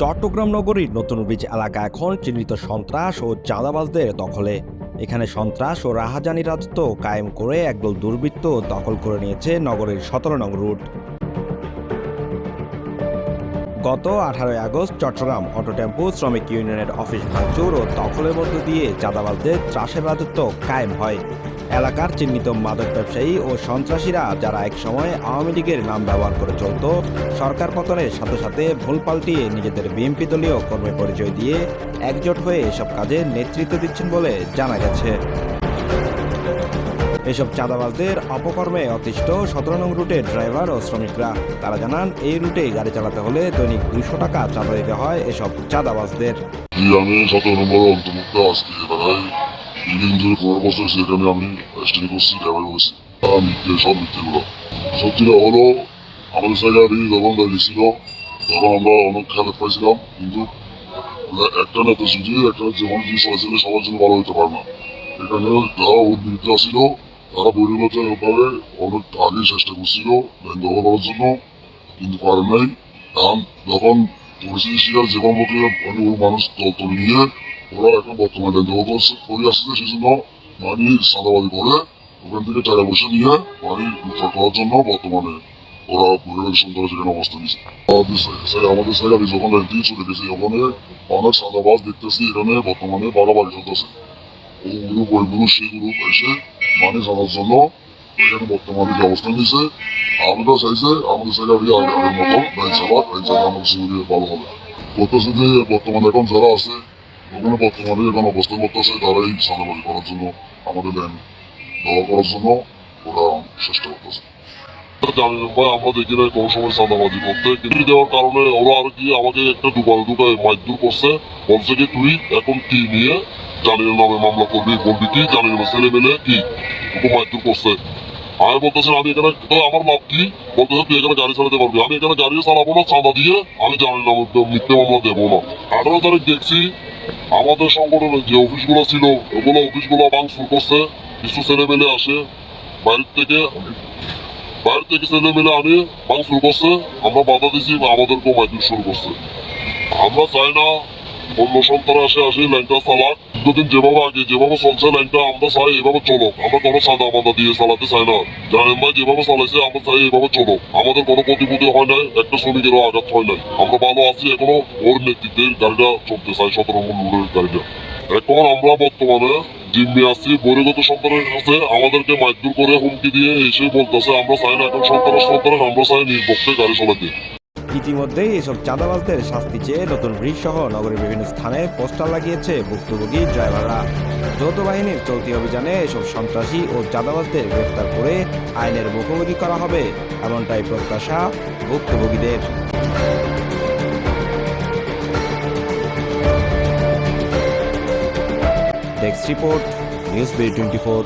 চট্টগ্রাম নগরীর নতুন ব্রিজ এলাকা এখন চিহ্নিত সন্ত্রাস ও চাঁদাবাজদের দখলে। এখানে সন্ত্রাস ও রাহাজানি রাজত্ব কায়েম করে একদল দুর্বৃত্ত দখল করে নিয়েছে নগরীর সতেরো নং রুট। গত আঠারোই আগস্ট চট্টগ্রাম অটো টেম্পো, শ্রমিক ইউনিয়নের অফিস ভাঙচুর ও দখলের মধ্য দিয়ে চাঁদাবাজদের ত্রাসের রাজত্ব কায়েম হয়। এলাকার চিহ্নিত মাদক ব্যবসায়ী ও সন্ত্রাসীরা যারা একসময় আওয়ামী লীগের নাম ব্যবহার করে চলত, সরকার পতনের সাথে সাথে ভুল পাল্টিয়ে নিজেদের বিএনপি দলীয় কর্মী পরিচয় দিয়ে একজোট হয়ে এসব কাজে নেতৃত্ব দিচ্ছেন বলে জানা গেছে। এসব চাঁদাবাজদের অপকর্মে অতিষ্ঠ সতেরো নং রুটের ড্রাইভার ও শ্রমিকরা। তারা জানান, এই রুটে গাড়ি চালাতে হলে দৈনিক দুইশো টাকা চাঁদা দিতে হয় এসব চাঁদাবাজদের। আমি সতেরো নম্বর অন্তর্ভুক্ত প্রায় তিন দিন ধরে পনেরো বছর সেখানে আমি স্টাডি করছি ড্রাইভার করছি মিথ্যে সব মিথ্যেগুলো সত্যিটা হলো আমাদের জায়গায় যখন দাঁড়িয়েছিল তখন আমরা অনেক খেলা পাইছিলাম কিন্তু একটা নেতা শুধু একটা যেমন জিনিস হয়েছিল সবার জন্য ভালো হতে পারে না এখানে যারা ওর বিরুদ্ধে আসছিল তারা পরিবর্তনভাবে অনেক আগে চেষ্টা করছিল দখল করার জন্য কিন্তু পারে নাই কারণ যখন পরিস্থিতি ছিল অনেক মানুষ দল নিয়ে ওরা এখন বর্তমানে করছে- করে আসছে সেই জন্য মানে সাদাবাদি করে ওখান থেকে টাকা পয়সা নিয়ে মানে উদ্ধার করার জন্য বর্তমানে ওরা পরিবারের সুন্দর সেখানে অবস্থা নিচ্ছে আমাদের সাই- সাই- আমাদের সাইড যখন লাইন দিয়ে চলে গেছে, ওখানে অনেক দেখতেছি, এখানে বর্তমানে বাড়াবাড়ি চলতেছে। এই গ্রুপ ওই গ্রুপ সেই গ্রুপ এসে মানে জন্য এখানে বর্তমানে যে অবস্থান নিয়েছে, আমরা চাইছে, আমাদের সাইড আগে আগের মতো আমাদের ভালো হবে। যে বর্তমানে এখন যারা আছে ওখানে বর্তমানে এখন অবস্থান করতেছে তারাই সাদাবাজি করার জন্য আমাদের লাইন দখল করার জন্য ওরা চেষ্টা করতেছে। জানি না না চাঁদাবাজি আর এখন না আমি এখানে আমার কি? বলতেছে, তুই এখানে গাড়ি আমি এখানে গাড়ি চালাবো না, চাঁদা দিয়ে আমি জানির নামে মিথ্যে মামলা দেবো না। আঠারো তারিখ দেখছি আমাদের সংগঠনের যে অফিসগুলো ছিল ওগুলো অফিসগুলো ভাঙচুর করছে। কিছু ছেলেমেলে আসে বাইরের থেকে। বাইরে থেকে ছেলেমেলে আনে, ভাঙচুর করছে। আমরা বাধা বা আমাদেরকেও মাইকিং শুরু করছে। আমরা চাই না অন্য সন্তান আসে আসে লাইনটা চালাক। দুদিন যেভাবে আগে, যেভাবে চলছে লাইনটা আমরা চাই, এভাবে চলো। আমরা কোনো সাদা মাদা দিয়ে চালাতে চাই না। জানেন ভাই, যেভাবে চালাইছে, আমরা চাই এভাবে চলো। আমাদের কোনো প্রতিপত্তি হয় নাই, একটা শ্রমিকেরও আঘাত হয় নাই। আমরা ভালো আছি, এখনও ওর নেতৃত্বে গাড়িটা চলতে চাই, সতেরো নম্বরের গাড়িটা। এখন আমরা বর্তমানে জিম্মি আছি, বহির্গত সন্তানের কাছে আমাদেরকে মারধর করে হুমকি দিয়ে এসে বলতেছে, আমরা চাই না এখন সন্তানের সন্তানের, আমরা চাই নির্পক্ষে গাড়ি চালাতে। ইতিমধ্যেই এসব চাঁদাবাজদের শাস্তি চেয়ে নতুন ব্রিজ সহ নগরের বিভিন্ন স্থানে পোস্টার লাগিয়েছে ভুক্তভোগী ড্রাইভাররা। যৌথ বাহিনীর চলতি অভিযানে এসব সন্ত্রাসী ও চাঁদাবাজদের গ্রেফতার করে আইনের মুখোমুখি করা হবে, এমনটাই প্রত্যাশা ভুক্তভোগীদের। Report, news B twenty four.